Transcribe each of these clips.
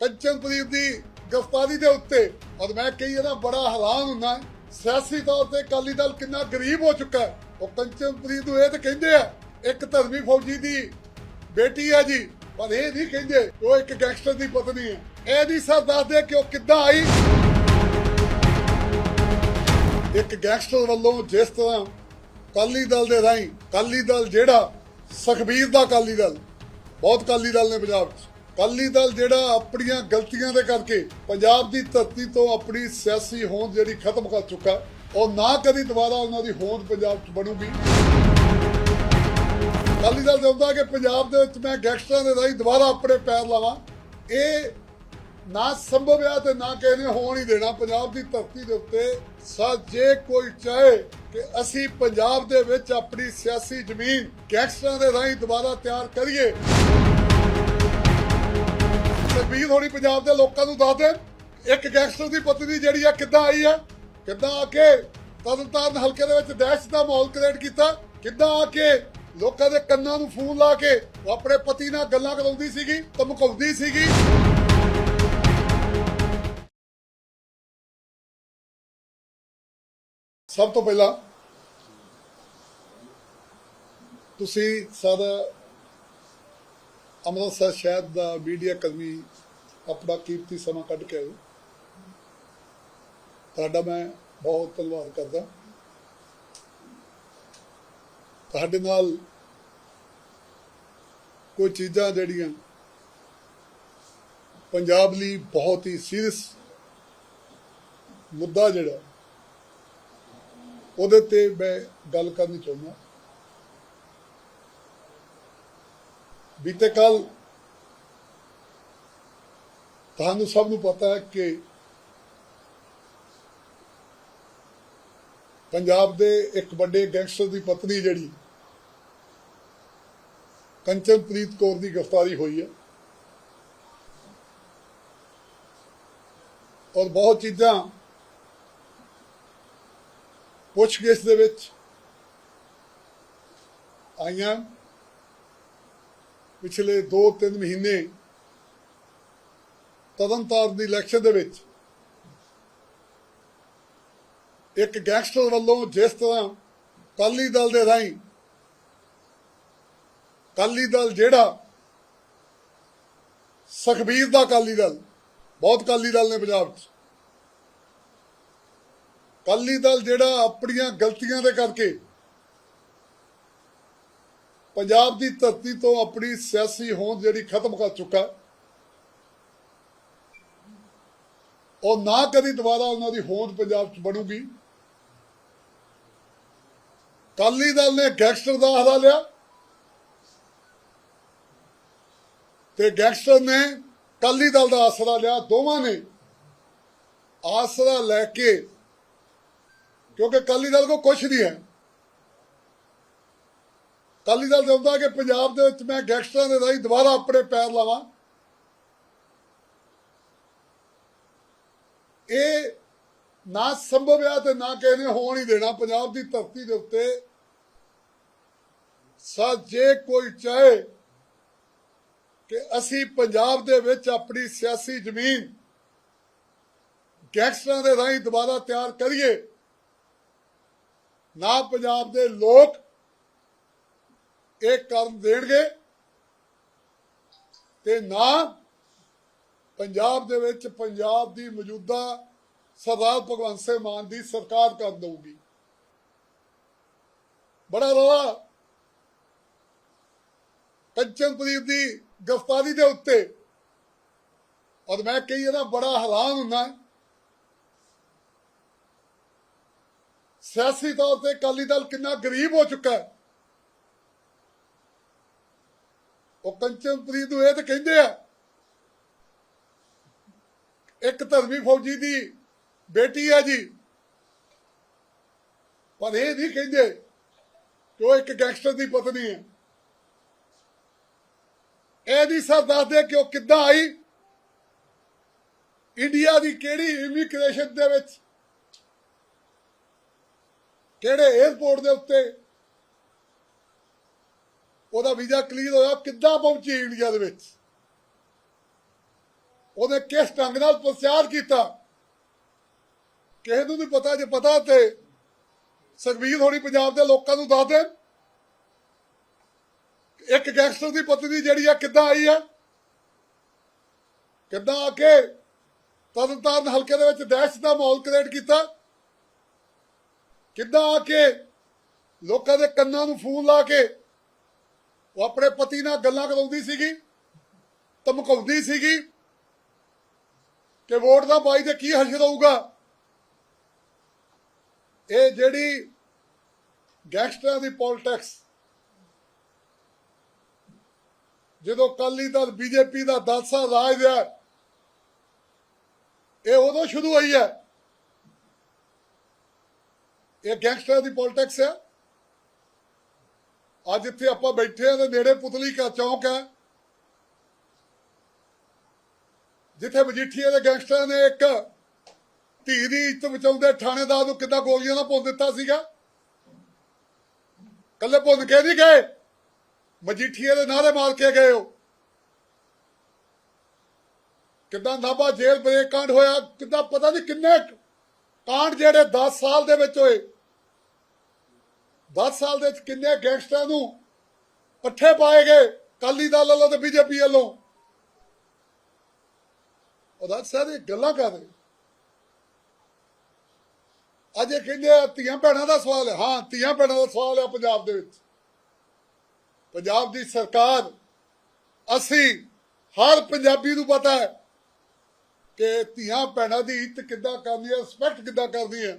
ਕੰਚਨਪ੍ਰੀਤ ਦੀ ਗ੍ਰਿਫਤਾਰੀ ਦੇ ਉੱਤੇ। ਔਰ ਮੈਂ ਕਹੀ ਨਾ ਬੜਾ ਹੈਰਾਨ ਹੁੰਦਾ ਸਿਆਸੀ ਤੌਰ ਤੇ ਅਕਾਲੀ ਦਲ ਕਿੰਨਾ ਗਰੀਬ ਹੋ ਚੁੱਕਾ ਹੈ। ਉਹ ਕੰਚਨਪ੍ਰੀਤ ਨੂੰ ਇਹ ਤਾਂ ਕਹਿੰਦੇ ਆ, ਇੱਕ ਧਰਮੀ ਫੌਜੀ ਦੀ ਬੇਟੀ ਹੈ ਜੀ, ਪਰ ਇਹ ਨਹੀਂ ਕਹਿੰਦੇ ਉਹ ਇੱਕ ਗੈਂਗਸਟਰ ਦੀ ਪਤਨੀ ਹੈ। ਇਹ ਨਹੀਂ ਸਰ ਦੱਸਦੇ ਕਿ ਉਹ ਕਿੱਦਾਂ ਆਈ। ਇੱਕ ਗੈਂਗਸਟਰ ਵੱਲੋਂ ਜਿਸ ਤਰ੍ਹਾਂ ਕਾਲੀ ਦਲ ਦੇ ਰਾਹੀਂ ਕਾਲੀ ਦਲ ਜਿਹੜਾ, ਸੁਖਬੀਰ ਦਾ ਕਾਲੀ ਦਲ, ਬਹੁਤ ਕਾਲੀ ਦਲ ਨੇ ਪੰਜਾਬ 'ਚ। ਅਕਾਲੀ ਦਲ ਜਿਹੜਾ ਆਪਣੀਆਂ ਗਲਤੀਆਂ ਦੇ ਕਰਕੇ ਪੰਜਾਬ ਦੀ ਧਰਤੀ ਤੋਂ ਆਪਣੀ ਸਿਆਸੀ ਹੋਂਦ ਜਿਹੜੀ ਖਤਮ ਕਰ ਚੁੱਕਾ, ਉਹ ਨਾ ਕਦੀ ਦੁਬਾਰਾ ਉਹਨਾਂ ਦੀ ਹੋਂਦ ਪੰਜਾਬ 'ਚ ਬਣੂਗੀ। ਕਾਲੀ ਦਲ ਚਾਹੁੰਦਾ ਕਿ ਪੰਜਾਬ ਦੇ ਵਿੱਚ ਮੈਂ ਗੈਂਗਸਟਰਾਂ ਦੇ ਰਾਹੀਂ ਦੁਬਾਰਾ ਆਪਣੇ ਪੈਰ ਲਾਵਾਂ। ਇਹ ਨਾ ਸੰਭਵ ਆ ਤੇ ਨਾ ਕਿਸੇ ਨੇ ਹੋਣ ਹੀ ਦੇਣਾ। ਪੰਜਾਬ ਦੀ ਧਰਤੀ ਦੇ ਉੱਤੇ ਸਾ ਜੇ ਕੋਈ ਚਾਹੇ ਕਿ ਅਸੀਂ ਪੰਜਾਬ ਦੇ ਵਿੱਚ ਆਪਣੀ ਸਿਆਸੀ ਜ਼ਮੀਨ ਗੈਂਗਸਟਰਾਂ ਦੇ ਰਾਹੀਂ ਦੁਬਾਰਾ ਤਿਆਰ ਕਰੀਏ। ਤਕਬੀਰ ਹੋਣੀ ਪੰਜਾਬ ਦੇ ਲੋਕਾਂ ਨੂੰ ਦੱਸ ਦੇਣ, ਇੱਕ ਗੈਂਗਸਟਰ ਦੀ ਪਤਨੀ ਜਿਹੜੀ ਆ, ਕਿੱਦਾਂ ਆਈ ਆ? ਕਿੱਦਾਂ ਆ ਕੇ ਤਰਨਤਾਰਨ ਹਲਕੇ ਦੇ ਵਿੱਚ ਦਹਿਸ਼ਤ ਦਾ ਮਾਹੌਲ ਕ੍ਰੀਏਟ ਕੀਤਾ? ਕਿੱਦਾਂ ਆ ਕੇ ਲੋਕਾਂ ਦੇ ਕੰਨਾਂ ਨੂੰ ਫੋਨ ਲਾ ਕੇ ਆਪਣੇ ਪਤੀ ਨਾਲ ਗੱਲਾਂ ਕਰਾਉਂਦੀ ਸੀਗੀ, ਧਮਕਾਉਂਦੀ ਸੀਗੀ? ਸਭ ਤੋਂ ਪਹਿਲਾਂ ਤੁਸੀਂ ਸਾਰਾ ਅੰਮ੍ਰਿਤਸਰ ਸ਼ਹਿਰ ਦਾ ਮੀਡੀਆ ਕਰਮੀ ਆਪਣਾ ਕੀਮਤੀ ਸਮਾਂ ਕੱਢ ਕੇ ਆਏ ਤੁਹਾਡਾ ਮੈਂ ਬਹੁਤ ਧੰਨਵਾਦ ਕਰਦਾ। ਤੁਹਾਡੇ ਨਾਲ ਕੋਈ ਚੀਜ਼ਾਂ ਜਿਹੜੀਆਂ ਪੰਜਾਬ ਲਈ ਬਹੁਤ ਹੀ ਸੀਰੀਅਸ ਮੁੱਦਾ ਜਿਹੜਾ, ਉਹਦੇ ਤੇ ਮੈਂ ਗੱਲ ਕਰਨੀ ਚਾਹੁੰਦਾ। ਬੀਤੇ ਕੱਲ ਤੁਹਾਨੂੰ ਸਭ ਨੂੰ ਪਤਾ ਹੈ ਕਿ ਪੰਜਾਬ ਦੇ ਇੱਕ ਵੱਡੇ ਗੈਂਗਸਟਰ ਦੀ ਪਤਨੀ ਜਿਹੜੀ ਕੰਚਨਪ੍ਰੀਤ ਕੌਰ ਦੀ ਗ੍ਰਿਫਤਾਰੀ ਹੋਈ ਹੈ। ਔਰ ਬਹੁਤ ਚੀਜ਼ਾਂ ਪੁੱਛਗਿੱਛ ਦੇ ਵਿੱਚ ਆਈਆਂ। ਪਿਛਲੇ 2-3 ਮਹੀਨੇ ਤਰਨਤਾਰਨ ਦੀ ਇਲੈਕਸ਼ਨ ਦੇ ਵਿੱਚ ਇੱਕ ਗੈਂਗਸਟਰ ਵੱਲੋਂ ਜਿਸ ਤਰ੍ਹਾਂ ਕਾਲੀ ਦਲ ਦੇ ਰਾਹੀਂ ਕਾਲੀ ਦਲ ਜਿਹੜਾ ਸੁਖਬੀਰ ਦਾ ਕਾਲੀ ਦਲ, ਬਹੁਤ ਕਾਲੀ ਦਲ ਨੇ ਪੰਜਾਬ 'ਚ। ਕਾਲੀ ਦਲ ਜਿਹੜਾ ਆਪਣੀਆਂ ਗਲਤੀਆਂ ਦੇ ਕਰਕੇ ਪੰਜਾਬ ਦੀ ਧਰਤੀ ਤੋਂ ਆਪਣੀ ਸਿਆਸੀ ਹੋਂਦ ਜਿਹੜੀ ਖਤਮ ਕਰ ਚੁੱਕਾ ਉਹ ਨਾ ਕਦੀ ਦੁਬਾਰਾ ਉਹਨਾਂ ਦੀ ਹੋਂਦ ਪੰਜਾਬ 'ਚ ਬਣੂਗੀ। ਕਾਲੀ ਦਲ ਨੇ ਗੈਂਗਸਟਰ ਦਾ ਹਰਾ ਲਿਆ ਤੇ ਗੈਂਗਸਟਰ ਨੇ ਕਾਲੀ ਦਲ ਦਾ ਆਸਰਾ ਲਿਆ। ਦੋਵਾਂ ਨੇ ਆਸਰਾ ਲੈ ਕੇ, ਕਿਉਂਕਿ ਕਾਲੀ ਦਲ ਕੋ ਕੁਛ ਨਹੀਂ ਹੈ। ਅਕਾਲੀ ਦਲ ਚਾਹੁੰਦਾ ਕਿ ਪੰਜਾਬ ਦੇ ਵਿੱਚ ਮੈਂ ਗੈਂਗਸਟਰਾਂ ਦੇ ਰਾਹੀਂ ਦੁਬਾਰਾ ਆਪਣੇ ਪੈਰ ਲਾਵਾਂ। ਇਹ ਨਾ ਸੰਭਵ ਆ ਤੇ ਨਾ ਕਿਸੇ ਨੇ ਹੋਣ ਹੀ ਦੇਣਾ। ਪੰਜਾਬ ਦੀ ਧਰਤੀ ਦੇ ਉੱਤੇ ਸਾ ਜੇ ਕੋਈ ਚਾਹੇ ਕਿ ਅਸੀਂ ਪੰਜਾਬ ਦੇ ਵਿੱਚ ਆਪਣੀ ਸਿਆਸੀ ਜ਼ਮੀਨ ਗੈਂਗਸਟਰਾਂ ਦੇ ਰਾਹੀਂ ਦੁਬਾਰਾ ਤਿਆਰ ਕਰੀਏ, ਨਾ ਪੰਜਾਬ ਦੇ ਲੋਕ ਇਹ ਕਰਨ ਦੇਣਗੇ ਤੇ ਨਾ ਪੰਜਾਬ ਦੇ ਵਿੱਚ ਪੰਜਾਬ ਦੀ ਮੌਜੂਦਾ ਸਰਦਾਰ ਭਗਵੰਤ ਸਿੰਘ ਮਾਨ ਦੀ ਸਰਕਾਰ ਕਰ ਦਊਗੀ। ਬੜਾ ਰੌਲਾ। ਕੰਚਨਪ੍ਰੀਤ ਦੀ ਗ੍ਰਿਫਤਾਰੀ ਦੇ ਉੱਤੇ। ਔਰ ਮੈਂ ਕਹੀ ਨਾ ਬੜਾ ਹੈਰਾਨ ਹੁੰਦਾ। ਸਿਆਸੀ ਤੌਰ ਤੇ ਅਕਾਲੀ ਦਲ ਕਿੰਨਾ ਗਰੀਬ ਹੋ ਚੁੱਕਾ ਹੈ। ਉਹ ਕੰਚਨਪ੍ਰੀਤ ਨੂੰ ਇਹ ਤਾਂ ਕਹਿੰਦੇ ਆ, ਇੱਕ ਧਰਮੀ ਫੌਜੀ ਦੀ ਬੇਟੀ ਹੈ ਜੀ। ਪਰ ਇਹ ਨਹੀਂ ਕਹਿੰਦੇ ਕਿ ਉਹ ਇੱਕ ਗੈਂਗਸਟਰ ਦੀ ਪਤਨੀ ਹੈ। ਇਹ ਨਹੀਂ ਸਰ ਦੱਸਦੇ ਕਿ ਉਹ ਕਿੱਦਾਂ ਆਈ। ਇੰਡੀਆ ਦੀ ਕਿਹੜੀ ਇਮੀਗ੍ਰੇਸ਼ਨ ਦੇ ਵਿੱਚ, ਕਿਹੜੇ 에어ਪੋਰਟ ਦੇ ਉੱਤੇ ਉਹਦਾ ਵੀਜ਼ਾ ਕਲੀਅਰ ਹੋਇਆ ਕਿੱਦਾਂ ਪਹੁੰਚੀ ਇੰਡੀਆ ਦੇ ਵਿੱਚ? ਉਹਨੇ ਕਿਸ ਢੰਗ ਨਾਲ ਪ੍ਰਚਾਰ ਕੀਤਾ? ਕਿਸੇ ਨੂੰ ਨਹੀਂ ਪਤਾ, ਜੇ ਪਤਾ ਤੇ ਸੁਖਬੀਰ ਹੋਣੀ ਪੰਜਾਬ ਦੇ ਲੋਕਾਂ ਨੂੰ ਦੱਸ ਦੇਣ। ਇੱਕ ਗੈਂਗਸਟਰ ਦੀ ਪਤਨੀ ਜਿਹੜੀ ਆ, ਕਿੱਦਾਂ ਆਈ ਆ? ਕਿੱਦਾਂ ਆ ਕੇ ਤਰਨਤਾਰਨ ਹਲਕੇ ਦੇ ਵਿੱਚ ਦਹਿਸ਼ਤ ਦਾ ਮਾਹੌਲ ਕ੍ਰੀਏਟ ਕੀਤਾ? ਕਿੱਦਾਂ ਆ ਕੇ ਲੋਕਾਂ ਦੇ ਕੰਨਾਂ ਨੂੰ ਫੂਨ ਲਾ ਕੇ ਉਹ ਆਪਣੇ ਪਤੀ ਨਾਲ ਗੱਲਾਂ ਕਰਾਉਂਦੀ ਸੀਗੀ, ਧਮਕਾਉਂਦੀ ਸੀਗੀ ਕਿ ਵੋਟ ਦਾ ਬਾਈ ਤੇ ਕੀ ਹਸ਼ਰ ਹੋਊਗਾ ਇਹ ਜਿਹੜੀ ਗੈਂਗਸਟਰਾਂ ਦੀ ਪੋਲਿਟਿਕਸ ਜਦੋਂ ਕਾਲੀ ਦਲ, ਬੀਜੇਪੀ ਦਾ 10 ਸਾਲ ਰਾਜ ਹੈ ਇਹ ਉਦੋਂ ਸ਼ੁਰੂ ਹੋਈ ਹੈ। ਇਹ ਗੈਂਗਸਟਰ ਦੀ ਪੋਲਿਟਿਕਸ ਹੈ। ਅੱਜ ਇੱਥੇ ਆਪਾਂ ਬੈਠੇ ਆ ਤੇ ਨੇੜੇ ਪੁਤਲੀ ਕਾ ਚੌਂਕ ਹੈ। ਜਿੱਥੇ ਮਜੀਠੀਏ ਦੇ ਗੈਂਗਸਟਰਾਂ ਨੇ ਇੱਕ ਧੀ ਦੀ ਇੱਜ਼ਤ ਬਚਾਉਂਦੇ ਥਾਣੇਦਾਰ ਨੂੰ ਕਿੱਦਾਂ ਗੋਲੀਆਂ ਨਾਲ ਭੁੰਨ ਦਿੱਤਾ ਸੀਗਾ? ਕੱਲੇ ਭੁੰਨ ਕੇ ਨਹੀਂ ਗਏ। ਮਜੀਠੀਏ ਦੇ ਨਾਰੇ ਮਾਰ ਕੇ ਗਏ ਉਹ। ਕਿੱਦਾਂ ਨਾਭਾ ਜੇਲ੍ਹ ਬ੍ਰੇਕ ਕਾਂਡ ਹੋਇਆ, ਕਿੱਦਾਂ ਪਤਾ ਨਹੀਂ ਕਿੰਨੇ ਕਾਂਡ ਜਿਹੜੇ 10 ਸਾਲ ਦੇ ਵਿੱਚ ਹੋਏ। 10 ਸਾਲ ਦੇ ਵਿੱਚ ਕਿੰਨੇ ਗੈਂਗਸਟਰਾਂ ਨੂੰ ਪੱਠੇ ਪਾਏ ਗਏ ਕਾਲੀ ਦਲ ਵੱਲੋਂ ਤੇ ਬੀਜੇਪੀ ਵੱਲੋਂ? ਉਹਦਾ ਸਾਰੇ ਗੱਲਾਂ ਕਰ ਰਹੇ। ਅੱਜ ਇਹ ਕਹਿੰਦੇ ਆ, ਧੀਆਂ ਭੈਣਾਂ ਦਾ ਸਵਾਲ ਹੈ। ਹਾਂ, ਧੀਆਂ ਭੈਣਾਂ ਦਾ ਸਵਾਲ ਹੈ ਪੰਜਾਬ ਦੇ ਵਿੱਚ। ਪੰਜਾਬ ਦੀ ਸਰਕਾਰ, ਅਸੀਂ ਹਰ ਪੰਜਾਬੀ ਨੂੰ ਪਤਾ ਹੈ ਕਿ ਧੀਆਂ ਭੈਣਾਂ ਦੀ ਇੱਜ਼ਤ ਕਿੱਦਾਂ ਕਰਨੀ ਹੈ ਰਿਸਪੈਕਟ ਕਿੱਦਾਂ ਕਰਨੀ ਹੈ।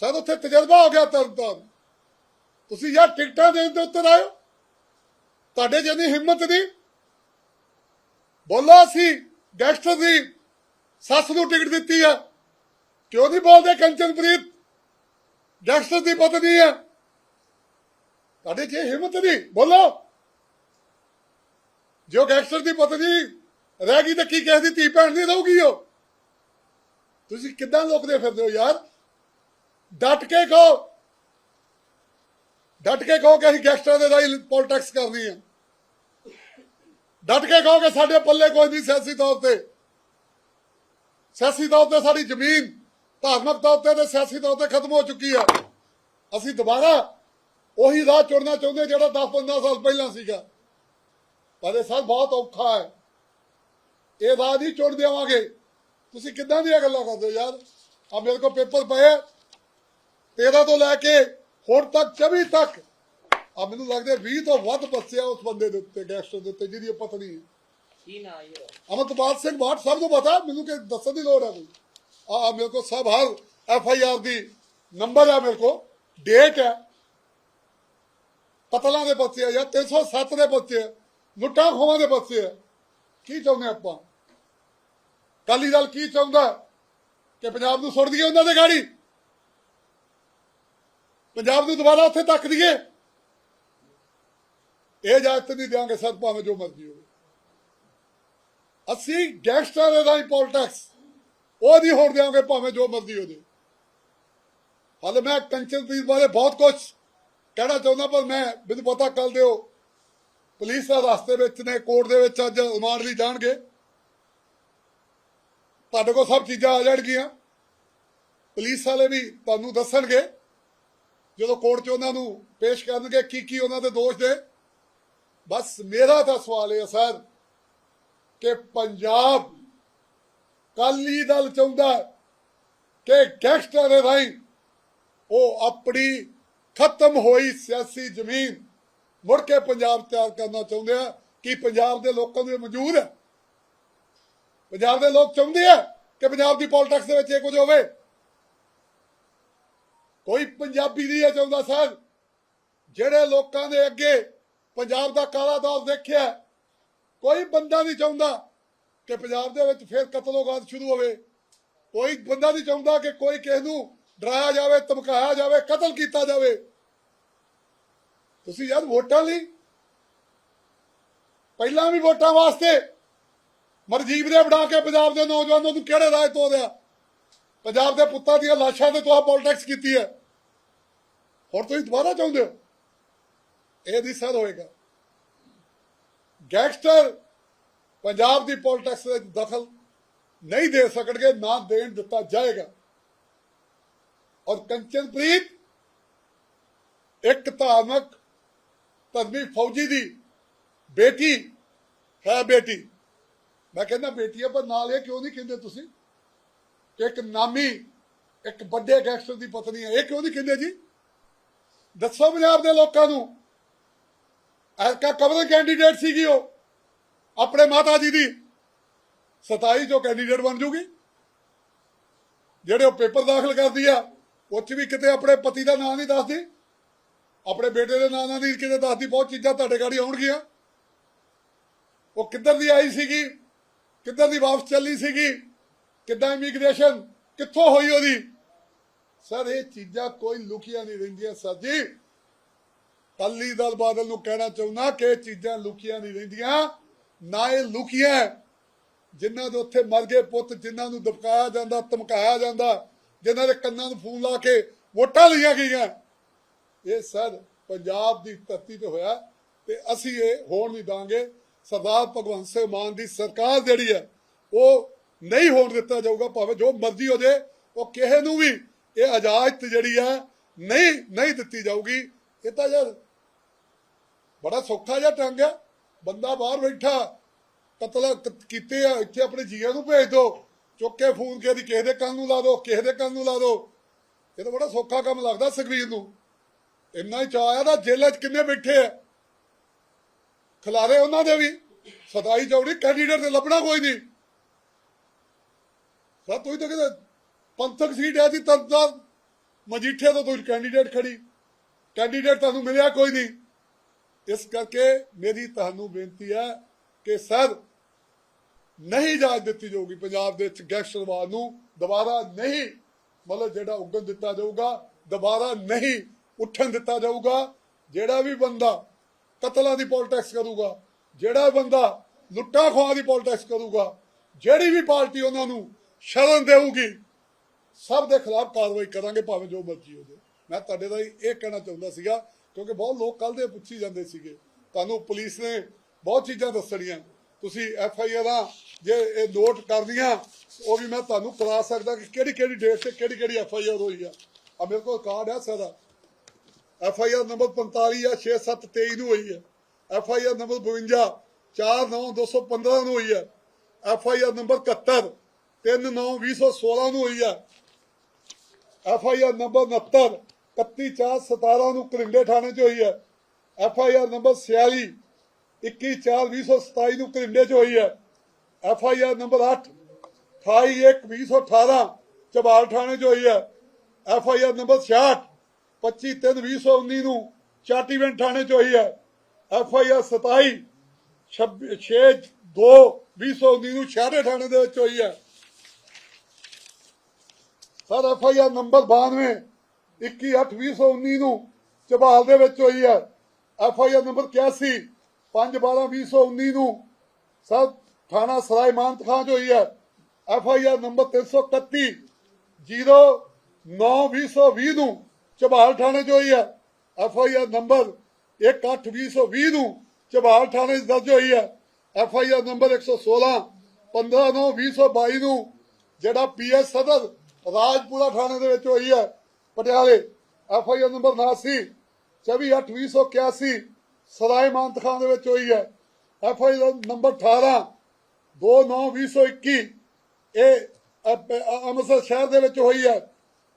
ਸਰ ਉੱਥੇ ਤਜਰਬਾ ਹੋ ਗਿਆ ਤਰਨਤਾਰਨ ਤੁਸੀਂ ਯਾਰ ਟਿਕਟਾਂ ਦੇਣ ਦੇ ਉੱਤੇ ਆਇਓ। ਤੁਹਾਡੇ ਜਿੰਨੀ ਹਿੰਮਤ ਨਹੀਂ ਬੋਲੋ ਅਸੀਂ ਗੈਂਗਸਟਰ ਦੀ ਸੱਸ ਨੂੰ ਟਿਕਟ ਦਿੱਤੀ ਆ। ਕਿਉਂ ਨਹੀਂ ਬੋਲਦੇ ਕੰਚਨਪ੍ਰੀਤ? ਗੈਂਗਸਟਰ ਦੀ ਪਤਨੀ ਆ। ਤੁਹਾਡੇ 'ਚ ਹਿੰਮਤ ਨਹੀਂ, ਬੋਲੋ। ਜੋ ਗੈਂਗਸਟਰ ਦੀ ਪਤਨੀ ਰਹਿ ਗਈ ਤਾਂ ਕੀ ਕਿਸੇ ਦੀ ਧੀ ਭੈਣ ਦੀ ਰਹੂਗੀ ਉਹ? ਤੁਸੀਂ ਕਿੱਦਾਂ ਲੋਕਦੇ ਫਿਰਦੇ ਹੋ ਯਾਰ? ਡਟ ਕੇ ਕਹੋ। ਡਟ ਕੇ ਕਹੋ ਕਿ ਅਸੀਂ ਗੈਂਗਸਟਰਾਂ ਦੇ ਰਾਹੀਂ ਪੋਲਿਟਿਕਸ ਕਰਨੀ ਹੈ। ਡਟ ਕੇ ਕਹੋ ਕਿ ਸਾਡੇ ਪੱਲੇ ਕੋਈ ਨਹੀਂ ਸਿਆਸੀ ਤੌਰ ਤੇ। ਸਿਆਸੀ ਤੌਰ ਤੇ ਸਾਡੀ ਜ਼ਮੀਨ ਧਾਰਮਿਕ ਤੌਰ ਤੇ ਤੇ ਸਿਆਸੀ ਤੌਰ ਤੇ ਖਤਮ ਹੋ ਚੁੱਕੀ ਹੈ। ਅਸੀਂ ਦੁਬਾਰਾ ਉਹੀ ਰਾਹ ਚੁਣਨਾ ਚਾਹੁੰਦੇ ਜਿਹੜਾ 10-15 ਸਾਲ ਪਹਿਲਾਂ ਸੀਗਾ। ਪਰ ਇਹ ਸਭ ਬਹੁਤ ਔਖਾ ਹੈ। ਇਹ ਰਾਹ ਨਹੀਂ ਚੁਣ ਦੇਵਾਂਗੇ। ਤੁਸੀਂ ਕਿੱਦਾਂ ਦੀਆਂ ਗੱਲਾਂ ਕਰਦੇ ਹੋ ਯਾਰ? ਆ ਮੇਰੇ ਕੋਲ ਪੇਪਰ ਪਏ 13 ਤੋਂ ਲੈ ਕੇ ਹੁਣ ਤੱਕ 24 ਤੱਕ। ਆ ਮੈਨੂੰ ਲੱਗਦਾ 20 ਤੋਂ ਵੱਧ ਬੱਚੇ ਆ ਉਸ ਬੰਦੇ ਦੇ ਉੱਤੇ ਗੈਂਗਸਟਰ ਦੇ ਉੱਤੇ ਜਿਹਦੀ ਪਤਨੀ ਹੈ। ਕੀ ਨਾ ਇਹ ਅਮਰਪਾਲ ਸਿੰਘ ਬਾਟ ਸਭ ਨੂੰ ਪਤਾ ਮੈਨੂੰ ਕਿ ਦੱਸਣ ਦੀ ਲੋੜ ਹੈ ਕੋਈ। ਆ ਆ ਮੇਰੇ ਕੋਲ ਸਭ ਹਰ ਐਫ ਆਈ ਆਰ ਦੀ ਨੰਬਰ ਹੈ ਮੇਰੇ ਕੋਲ ਡੇਟ ਹੈ। ਕਤਲਾਂ ਦੇ ਬੱਚੇ ਆ ਜਾਂ 307 ਦੇ ਬੱਚੇ ਆ ਲੁੱਟਾਂ ਖੋਹਾਂ ਦੇ ਬੱਚੇ ਆ। ਕੀ ਚਾਹੁੰਦੇ ਆਪਾਂ? ਕਾਲੀ ਦਲ ਕੀ ਚਾਹੁੰਦਾ? ਕਿ ਪੰਜਾਬ ਨੂੰ ਸੁੱਟ ਦਈਏ ਉਹਨਾਂ ਦੇ ਗਾੜੀ? ਪੰਜਾਬ ਨੂੰ ਦੁਬਾਰਾ ਉੱਥੇ ਤੱਕ ਦਈਏ। ਇਹ ਇਜਾਜ਼ਤ ਨਹੀਂ ਦਿਆਂਗੇ ਸਰ, ਭਾਵੇਂ ਜੋ ਮਰਜ਼ੀ ਹੋਵੇ। ਅਸੀਂ ਗੈਂਗਸਟਰ ਦੇ ਰਾਹੀਂ ਪੋਲਿਟਿਕਸ ਉਹ ਨਹੀਂ ਹੋਣ ਦਿਆਂਗੇ, ਭਾਵੇਂ ਜੋ ਮਰਜ਼ੀ ਹੋ ਜੇ। ਹਾਲੇ ਮੈਂ ਕੰਚਨਪ੍ਰੀਤ ਬਾਰੇ ਬਹੁਤ ਕੁਝ ਕਹਿਣਾ ਚਾਹੁੰਦਾ, ਪਰ ਮੈਂ ਮੈਨੂੰ ਪਤਾ ਕੱਲ ਦਿਓ, ਪੁਲਿਸ ਦਾ ਰਸਤੇ ਵਿੱਚ ਨੇ, ਕੋਰਟ ਦੇ ਵਿੱਚ ਅੱਜ ਰਿਮਾਂਡ ਲਈ ਜਾਣਗੇ। ਤੁਹਾਡੇ ਕੋਲ ਸਭ ਚੀਜ਼ਾਂ ਆ ਜਾਣਗੀਆਂ। ਪੁਲਿਸ ਵਾਲੇ ਵੀ ਤੁਹਾਨੂੰ ਦੱਸਣਗੇ। ਜਦੋਂ ਕੋਰਟ 'ਚ ਉਹਨਾਂ ਨੂੰ ਪੇਸ਼ ਕਰਨਗੇ, ਕੀ ਕੀ ਉਹਨਾਂ ਦੇ ਦੋਸ਼ ਦੇ ਬਸ ਮੇਰਾ ਤਾਂ ਸਵਾਲ ਇਹ ਹੈ ਸਰ, ਕਿ ਪੰਜਾਬ ਕਾਲੀ ਦਲ ਚਾਹੁੰਦਾ ਕਿ ਗੈਂਗਸਟਰ ਦੇ ਰਾਹੀਂ ਉਹ ਆਪਣੀ ਖਤਮ ਹੋਈ ਸਿਆਸੀ ਜ਼ਮੀਨ ਮੁੜ ਕੇ ਪੰਜਾਬ ਤਿਆਰ ਕਰਨਾ ਚਾਹੁੰਦੇ ਆ। ਕਿ ਪੰਜਾਬ ਦੇ ਲੋਕਾਂ ਨੂੰ ਇਹ ਮਨਜ਼ੂਰ ਹੈ? ਪੰਜਾਬ ਦੇ ਲੋਕ ਚਾਹੁੰਦੇ ਆ ਕਿ ਪੰਜਾਬ ਦੀ ਪੋਲਿਟਿਕਸ ਦੇ ਵਿੱਚ ਇਹ ਕੁਝ ਹੋਵੇ? ਕੋਈ ਪੰਜਾਬੀ ਨਹੀਂ ਇਹ ਚਾਹੁੰਦਾ ਸਰ ਜਿਹੜੇ ਲੋਕਾਂ ਦੇ ਅੱਗੇ ਪੰਜਾਬ ਦਾ ਕਾਲਾ ਦੌਰ ਦੇਖਿਆ, ਕੋਈ ਬੰਦਾ ਨਹੀਂ ਚਾਹੁੰਦਾ ਕਿ ਪੰਜਾਬ ਦੇ ਵਿੱਚ ਫਿਰ ਕਤਲੋਗਾਤ ਸ਼ੁਰੂ ਹੋਵੇ। ਕੋਈ ਬੰਦਾ ਨਹੀਂ ਚਾਹੁੰਦਾ ਕਿ ਕੋਈ ਕਿਸੇ ਨੂੰ ਡਰਾਇਆ ਜਾਵੇ, ਧਮਕਾਇਆ ਜਾਵੇ, ਕਤਲ ਕੀਤਾ ਜਾਵੇ। ਤੁਸੀਂ ਯਾਰ ਵੋਟਾਂ ਲਈ ਪਹਿਲਾਂ ਵੀ ਵੋਟਾਂ ਵਾਸਤੇ ਮਰਜੀਬ ਦੇ ਬਣਾ ਕੇ ਪੰਜਾਬ ਦੇ ਨੌਜਵਾਨਾਂ ਨੂੰ ਕਿਹੜੇ ਰਾਹ ਤੋਂ ਪੰਜਾਬ ਦੇ ਪੁੱਤਾਂ ਦੀਆਂ ਲਾਸ਼ਾਂ ਤੇ ਤੁਹਾ ਪੋਲਿਟਿਕਸ ਕੀਤੀ ਹੈ। ਹੁਣ ਤੁਸੀਂ ਦੁਬਾਰਾ ਚਾਹੁੰਦੇ ਹੋ? ਇਹ ਨਹੀਂ ਸਰ ਹੋਏਗਾ। ਗੈਂਗਸਟਰ ਪੰਜਾਬ ਦੀ ਪੋਲਿਟਿਕਸ ਵਿੱਚ ਦਖਲ ਨਹੀਂ ਦੇ ਸਕਣਗੇ, ਨਾ ਦੇਣ ਦਿੱਤਾ ਜਾਏਗਾ। ਔਰ ਕੰਚਨਪ੍ਰੀਤ ਇੱਕ ਧਾਰਮਿਕ ਧਰਮੀ ਫੌਜੀ ਦੀ ਬੇਟੀ ਹੈ ਬੇਟੀ। ਮੈਂ ਕਹਿੰਦਾ ਬੇਟੀ ਹੈ ਪਰ ਨਾਲ ਇਹ ਕਿਉਂ ਨਹੀਂ ਕਹਿੰਦੇ ਤੁਸੀਂ? ਇੱਕ ਨਾਮੀ, ਇੱਕ ਵੱਡੇ ਗੈਂਗਸਟਰ ਦੀ ਪਤਨੀ ਹੈ। ਇਹ ਕਿਉਂ ਨਹੀਂ ਕਹਿੰਦੇ ਜੀ? ਦੱਸੋ ਪੰਜਾਬ ਦੇ ਲੋਕਾਂ ਨੂੰ। ਐਸਕਾ ਕਬਰ ਕੈਂਡੀਡੇਟ ਸੀਗੀ ਉਹ, ਆਪਣੇ ਮਾਤਾ ਜੀ ਦੀ। 27 ਚੋਂ ਕੈਂਡੀਡੇਟ ਬਣ ਜੂਗੀ। ਜਿਹੜੇ ਉਹ ਪੇਪਰ ਦਾਖਲ ਕਰਦੀ ਆ, ਉਹ ਚ ਵੀ ਕਿਤੇ ਆਪਣੇ ਪਤੀ ਦਾ ਨਾਂ ਨਹੀਂ ਦੱਸਦੀ। ਆਪਣੇ ਬੇਟੇ ਦੇ ਨਾਂ ਨਾਲ ਨਹੀਂ ਕਿਤੇ ਦੱਸਦੀ, ਬਹੁਤ ਚੀਜ਼ਾਂ ਤੁਹਾਡੇ ਗਾੜੀ ਆਉਣਗੀਆਂ। ਉਹ ਕਿੱਧਰ ਦੀ ਆਈ ਸੀਗੀ? ਕਿੱਧਰ ਦੀ ਵਾਪਸ ਚੱਲੀ ਸੀਗੀ? ਕਿੱਦਾਂ ਇਮੀਗ੍ਰੇਸ਼ਨ ਕਿੱਥੋਂ ਹੋਈ ਉਹਦੀ? ਸਰ, ਇਹ ਚੀਜ਼ਾਂ ਕੋਈ ਲੁਕੀਆਂ ਨਹੀਂ ਰਹਿੰਦੀਆਂ ਸਰ ਜੀ। ਅਕਾਲੀ ਦਲ ਬਾਦਲ ਨੂੰ ਕਹਿਣਾ ਚਾਹੁੰਦਾ ਕਿ ਇਹ ਚੀਜ਼ਾਂ ਲੁਕੀਆਂ ਨਹੀਂ ਰਹਿੰਦੀਆਂ। ਨਾ ਇਹ ਲੁਕੀਆਂ ਜਿਨ੍ਹਾਂ ਦੇ ਉੱਥੇ ਮਰ ਗਏ ਪੁੱਤ, ਜਿਨ੍ਹਾਂ ਨੂੰ ਦਬਕਾਇਆ ਜਾਂਦਾ, ਧਮਕਾਇਆ ਜਾਂਦਾ, ਜਿਨ੍ਹਾਂ ਦੇ ਕੰਨਾਂ ਨੂੰ ਫੂਨ ਲਾ ਕੇ ਵੋਟਾਂ ਲਈਆਂ ਗਈਆਂ। ਇਹ ਸਰ ਪੰਜਾਬ ਦੀ ਧਰਤੀ ਤੇ ਹੋਇਆ ਤੇ ਅਸੀਂ ਇਹ ਹੋਣ ਨਹੀਂ ਦਾਂਗੇ। ਸਰਦਾਰ ਭਗਵੰਤ ਸਿੰਘ ਮਾਨ ਦੀ ਸਰਕਾਰ ਜਿਹੜੀ ਹੈ, ਉਹ ਨਹੀਂ ਹੋਣ ਦਿੱਤਾ ਜਾਊਗਾ। ਭਾਵੇਂ ਜੋ ਮਰਜ਼ੀ ਹੋ ਜੇ ਉਹ ਕਿਸੇ ਨੂੰ ਵੀ ਇਹ ਇਜਾਜ਼ਤ ਜਿਹੜੀ ਹੈ ਨਹੀਂ ਨਹੀਂ ਦਿੱਤੀ ਜਾਊਗੀ। ਇਹ ਤਾਂ ਯਾਰ ਬੜਾ ਸੌਖਾ ਜਿਹਾ ਟੰਗ ਹੈ ਬੰਦਾ ਬਾਹਰ ਬੈਠਾ, ਕਤਲ ਕੀਤੇ ਆ, ਇੱਥੇ ਆਪਣੇ ਜੀਆਂ ਨੂੰ ਭੇਜ ਦਿਓ ਚੁੱਕ ਕੇ ਫੋਨ ਕੇ ਦੀ, ਕਿਸੇ ਦੇ ਕੰਨ ਨੂੰ ਲਾ ਦੋ, ਕਿਸੇ ਦੇ ਕੰਨ ਨੂੰ ਲਾ ਦਿਓ ਇਹ ਤਾਂ ਬੜਾ ਸੌਖਾ ਕੰਮ ਲੱਗਦਾ ਸੁਖਬੀਰ ਨੂੰ। ਇੰਨਾ ਹੀ ਚਾਅ ਆ ਤਾਂ 'ਚ ਕਿੰਨੇ ਬੈਠੇ ਆ। ਖਿਲਾਰੇ ਉਹਨਾਂ ਦੇ ਵੀ। ਸਤਾਈ ਚੌੜੀ ਕੈਂਡੀਡੇਟ ਤੇ ਲੱਭਣਾ ਕੋਈ ਨਹੀਂ। ਸਾ ਤੁਸੀਂ ਤਾਂ ਕਿਤੇ ਪੰਥਕ ਸੀਟ ਹੈ ਦੀ ਤੰਦਾ ਮਜੀਠੇ ਤੋਂ ਤੁਸੀਂ ਕੈਂਡੀਡੇਟ ਖੜੀ। ਕੈਂਡੀਡੇਟ ਤੁਹਾਨੂੰ ਮਿਲਿਆ ਕੋਈ ਨਹੀਂ। ਇਸ ਕਰਕੇ ਮੇਰੀ ਤੁਹਾਨੂੰ ਬੇਨਤੀ ਹੈ ਕਿ ਸਰ, ਨਹੀਂ ਇਜਾਜ਼ਤ ਦਿੱਤੀ ਜਾਊਗੀ ਪੰਜਾਬ ਦੇ ਵਿੱਚ ਗੈਂਗਸਟਰਵਾਦ ਨੂੰ। ਦੁਬਾਰਾ ਨਹੀਂ, ਮਤਲਬ ਜਿਹੜਾ ਉੱਗਣ ਦਿੱਤਾ ਜਾਊਗਾ, ਦੁਬਾਰਾ ਨਹੀਂ ਉੱਠਣ ਦਿੱਤਾ ਜਾਊਗਾ। ਜਿਹੜਾ ਵੀ ਬੰਦਾ ਕਤਲਾਂ ਦੀ ਪੋਲਿਟਿਕਸ ਕਰੂਗਾ, ਜਿਹੜਾ ਬੰਦਾ ਲੁੱਟਾਂ ਖੋਹਾਂ ਦੀ ਪੋਲਿਟਿਕਸ ਕਰੂਗਾ, ਜਿਹੜੀ ਵੀ ਪਾਰਟੀ ਉਹਨਾਂ ਨੂੰ ਸ਼ਰਨ ਦੇਊਗੀ ਸਭ ਦੇ ਖਿਲਾਫ ਕਾਰਵਾਈ ਕਰਾਂਗੇ ਭਾਵੇਂ ਜੋ ਮਰਜ਼ੀ ਹੋ ਜਾਵੇ ਮੈਂ ਤੁਹਾਡੇ ਦਾ ਇਹ ਕਹਿਣਾ ਚਾਹੁੰਦਾ ਸੀਗਾ, ਕਿਉਂਕਿ ਬਹੁਤ ਲੋਕ ਕੱਲ ਦੇ ਪੁੱਛੀ ਜਾਂਦੇ ਸੀਗੇ। ਤੁਹਾਨੂੰ ਪੁਲਿਸ ਨੇ ਬਹੁਤ ਚੀਜ਼ਾਂ ਦੱਸਣੀਆਂ। ਤੁਸੀਂ ਐਫ ਆਈ ਆਰਾਂ ਜੇ ਇਹ ਨੋਟ ਕਰਦੀਆਂ ਉਹ ਵੀ ਮੈਂ ਤੁਹਾਨੂੰ ਕਰਾ ਸਕਦਾ ਕਿ ਕਿਹੜੀ ਕਿਹੜੀ ਡੇਟ ਤੇ ਕਿਹੜੀ ਕਿਹੜੀ ਐਫ ਆਈ ਆਰ ਹੋਈ ਆ। ਆ ਮੇਰੇ ਕੋਲ ਕਾਰਡ ਆ ਸਾਰਾ। ਐਫ ਆਈ ਆਰ ਨੰਬਰ 45 ਆ 6723 ਨੂੰ ਹੋਈ ਹੈ ਐਫ ਆਈ ਆਰ ਨੰਬਰ 52 49215 ਨੂੰ ਹੋਈ ਹੈ ਐਫ ਆਈ ਆਰ ਨੰਬਰ 71 39216 ਨੂੰ ਹੋਈ ਹੈ ਐਫ ਆਈ ਆਰ ਨੰਬਰ 69 31417 ਨੂੰ ਕਰਿੰਡੇ ਥਾਣੇ 'ਚ ਹੋਈ ਹੈ। ਐਫ ਆਈ ਆਰ ਨੰਬਰ 46 21427 ਨੂੰ ਕਰਿੰਡੇ 'ਚ ਹੋਈ ਹੈ। F I R number 8 28118 Chabal ਥਾਣੇ 'ਚ ਹੋਈ ਹੈ। ਐਫ ਆਈ ਆਰ ਨੰਬਰ 66 25/3/2019 ਨੂੰ ਚਾਟੀਵਿੰਡ ਥਾਣੇ 'ਚ ਹੋਈ ਹੈ। ਐਫ ਆਈ ਆਰ 27 6/2/2019 ਨੂੰ ਸ਼ਾਹਰੇ ਥਾਣੇ ਦੇ ਵਿੱਚ ਹੋਈ ਹੈ। Sir F I R number 92 21/8/2019 ਨੂੰ ਚਬਾਲ ਦੇ ਵਿੱਚ ਹੋਈ ਹੈ। ਐਫ ਆਈ ਆਰ ਨੰਬਰ 81 5/12/2019 ਨੂੰ ਸਰ ਥਾਣਾ ਸਰਾਏ ਮਾਨਤ ਖਾਂ 'ਚ ਹੋਈ ਹੈ। ਐਫ ਆਈ ਆਰ ਨੰਬਰ 331 09/2020 ਨੂੰ ਚਬਾਲ ਥਾਣੇ 'ਚ ਹੋਈ ਹੈ। ਐਫ ਆਈ ਆਰ ਨੰਬਰ 18/2020 ਨੂੰ ਚਬਾਲ ਥਾਣੇ 'ਚ ਦਰਜ ਹੋਈ ਹੈ। ਐਫ ਆਈ ਆਰ ਨੰਬਰ 116 15/9/2022 ਨੂੰ ਜਿਹੜਾ ਪੀ ਐਸ ਸਦਰ ਰਾਜਪੁਰਾ ਥਾਣੇ ਦੇ ਵਿੱਚ ਹੋਈ ਹੈ। ਪਟਿਆਲੇ F I R number 89 24/8/2081 Sarai Amanat Khan ਦੇ ਵਿੱਚ ਹੋਈ ਹੈ। ਐਫ ਆਈ ਆਰ ਨੰਬਰ 18 2/9/2021 ਇਹ ਅ- ਅ- ਅੰਮ੍ਰਿਤਸਰ ਸ਼ਹਿਰ ਦੇ ਵਿੱਚ ਹੋਈ ਹੈ।